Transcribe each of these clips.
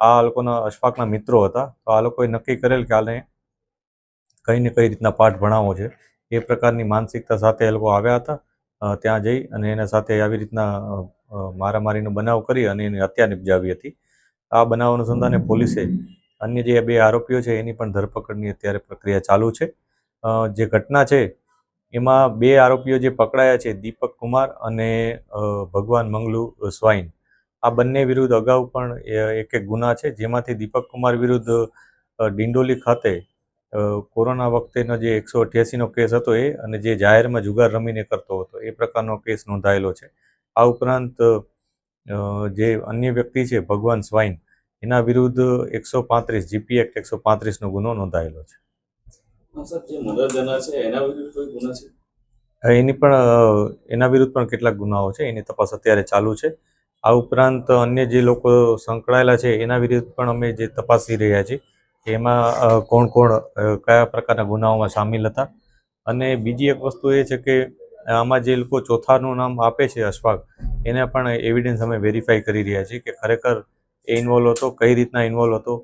આ લોકોના અશફાકના મિત્રો હતા. તો આ લોકોએ નક્કી કરેલ કે આને કઈ ને કઈ રીતના પાઠ ભણાવવો છે. એ પ્રકારની માનસિકતા સાથે એ લોકો આવ્યા હતા. ત્યાં જઈ અને એના સાથે આવી રીતના મારામારીનો બનાવ કરી અને એની હત્યા નિપજાવી હતી. આ બનાવ અનુસંધાને પોલીસે અન્ય જે બે આરોપીઓ છે એની પણ ધરપકડની અત્યારે પ્રક્રિયા ચાલુ છે. જે ઘટના છે એમાં બે આરોપીઓ જે પકડાયા છે, દીપક કુમાર અને ભગવાન મંગલુ સ્વાઈન. આ બંને વિરુદ્ધ અગાઉ પણ એક એક ગુના છે. જેમાંથી દીપક કુમાર વિરુદ્ધ ડિંડોલી ખાતે કોરોના વખતેનો જે એકસો અઠ્યાસીનો કેસ હતો એ અને જે જાહેરમાં જુગાર રમીને કરતો હતો એ પ્રકારનો કેસ નોંધાયેલો છે. આ ઉપરાંત જે અન્ય વ્યક્તિ છે ભગવાન સ્વાઈન એના વિરુદ્ધ એકસો પાંત્રીસ જીપી એક્ટ એકસો પાંત્રીસનો ગુનો નોંધાયેલો છે. એની પણ એના વિરુદ્ધ પણ કેટલાક ગુનાઓ છે. એની તપાસ અત્યારે ચાલુ છે. આ ઉપરાંત અન્ય જે લોકો સંકળાયેલા છે, એના વિરુદ્ધ પણ અમે જે તપાસી રહ્યા છીએ એમાં કોણ કોણ કયા પ્રકારના ગુનાઓમાં સામેલ હતા. અને બીજી એક વસ્તુ એ છે કે આમાં જે લોકો ચોથાનું નામ આપે છે, અશફાક, એને પણ એવિડન્સ અમે વેરીફાઈ કરી રહ્યા છીએ કે ખરેખર એ ઇન્વોલ્વ હતો, કઈ રીતના ઇન્વોલ્વ હતો,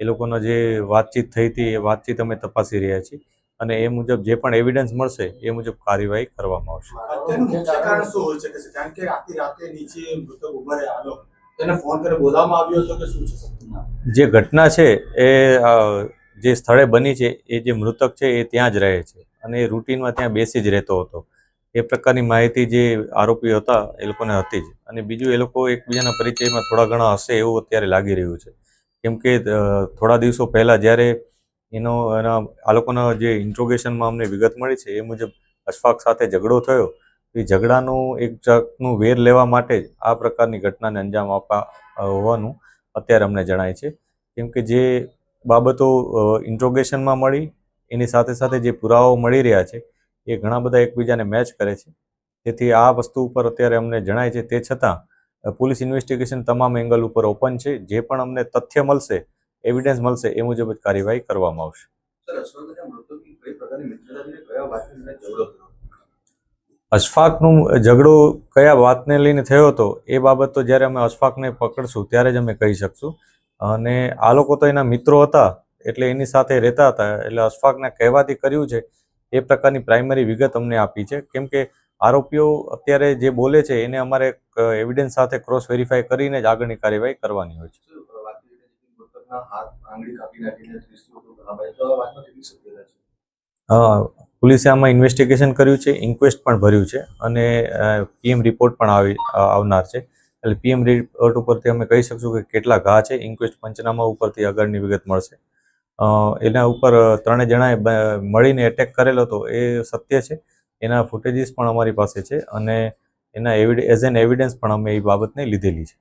એ લોકોનો જે વાતચીત થઈ હતી એ વાતચીત અમે તપાસી રહ્યા છીએ. અને એ મુજબ જે પણ એવિડન્સ મળશે એ મુજબ કાર્યવાહી કરવામાં આવશે. કારણ શું હોઈ શકે છે? કારણ કે આખી રાતે નીચે મૃતક ઊભા રહ્યા. તેને ફોન કરી બોલાવવામાં આવ્યો હતો કે શું છે જે ઘટના છે એ જે સ્થળે બની છે એ જે મૃતક છે એ ત્યાં જ રહે છે. અને એ રૂટીનમાં ત્યાં બેસી જ રહેતો હતો. એ પ્રકારની માહિતી જે આરોપીઓ હતા એ લોકોને હતી જ. અને બીજું એ લોકો એકબીજાના પરિચયમાં થોડા ઘણા હશે એવું અત્યારે લાગી રહ્યું છે. કેમ કે થોડા દિવસો પહેલાં જ્યારે એનો, એના, આ લોકોના જે ઇન્ટ્રોગેશનમાં અમને વિગત મળી છે, એ મુજબ અશફાક સાથે ઝઘડો થયો. એ ઝઘડાનું એક જાતનું વેર લેવા માટે જ આ પ્રકારની ઘટનાને અંજામ આપવા હોવાનું અત્યારે અમને જણાય છે. કેમ કે જે બાબતો ઇન્ટ્રોગેશનમાં મળી, એની સાથે સાથે જે પુરાવાઓ મળી રહ્યા છે, એ ઘણા બધા એકબીજાને મેચ કરે છે. તેથી આ વસ્તુ ઉપર અત્યારે અમને જણાય છે. તે છતાં પોલીસ ઇન્વેસ્ટિગેશન તમામ એંગલ ઉપર ઓપન છે. જે પણ અમને તથ્ય મળશે એવિડન્સ મળશે એ મુજબ જ કાર્યવાહી કરવામાં આવશે. અશફાકનું ઝઘડો કયા વાતને લઈને થયો હતો એ બાબત તો જ્યારે અમે અશફાકને પકડશું ત્યારે જ અમે કહી શકશું. અને આ લોકો તો એના મિત્રો હતા એટલે એની સાથે રહેતા હતા એટલે અશફાકને કહેવાથી કર્યું છે એ પ્રકારની પ્રાઇમરી વિગત અમને આપી છે. કેમ કે આરોપીઓ અત્યારે જે બોલે છે એને અમારે એવિડન્સ સાથે ક્રોસ વેરીફાઈ કરીને જ આગળની કાર્યવાહી કરવાની હોય છે. સર વાત કરી રહ્યા છે કે મૃતકના હાથ આંગળી કાપી નાખીને ત્રીસથી વધુ ઘા તો આ વાતમાં કેટલી સત્યતા છે? પોલીસે આમાં ઇન્વેસ્ટિગેશન કર્યું છે ઇન્ક્વેસ્ટ પણ ભર્યું છે અને પીએમ રિપોર્ટ પણ આવી આવનાર છે. એટલે પીએમ રિપોર્ટ ઉપરથી અમે કહી શકશું કે કેટલા ઘા છે ઇન્ક્વેસ્ટ પંચનામા ઉપરથી આગળની વિગત મળશે. એના ઉપર ત્રણેય જણાએ મળીને એટેક કરેલો હતો એ સત્ય છે. એના ફૂટેજીસ પણ અમારી પાસે છે અને એના એઝ એન એવિડન્સ પણ અમે એ બાબતને લીધેલી છે.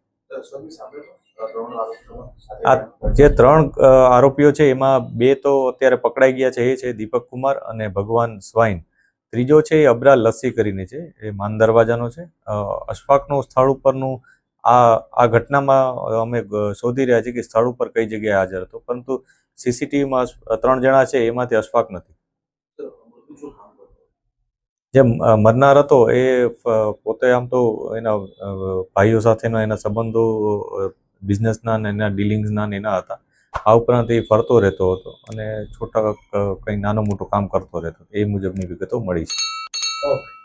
આ જે ત્રણ આરોપીઓ છે, એમાં બે તો અત્યારે પકડાઈ ગયા છે, એ છે દીપક કુમાર અને ભગવાન સ્વાઈન. ત્રીજો છે એ અબરા લસ્સી કરીને છે, એ માન દરવાજાનો છે. અશફાકનું સ્થળ ઉપરનું આ આ ઘટનામાં અમે શોધી રહ્યા છીએ કે સ્થળ ઉપર કઈ જગ્યાએ હાજર હતો, પરંતુ સીસીટીવીમાં ત્રણ જણા છે, એમાંથી અશફાક નથી. જે મરનાર હતો, એ પોતે આમ તો એના ભાઈઓ સાથેના એના સંબંધો બિઝનેસના ને એના ડીલિંગ્સના ને એના હતા. આ ઉપરાંત એ ફરતો રહેતો હતો અને છોટા કંઈ નાનું મોટું કામ કરતો રહેતો. એ મુજબની વિગતો મળી છે. ઓકે.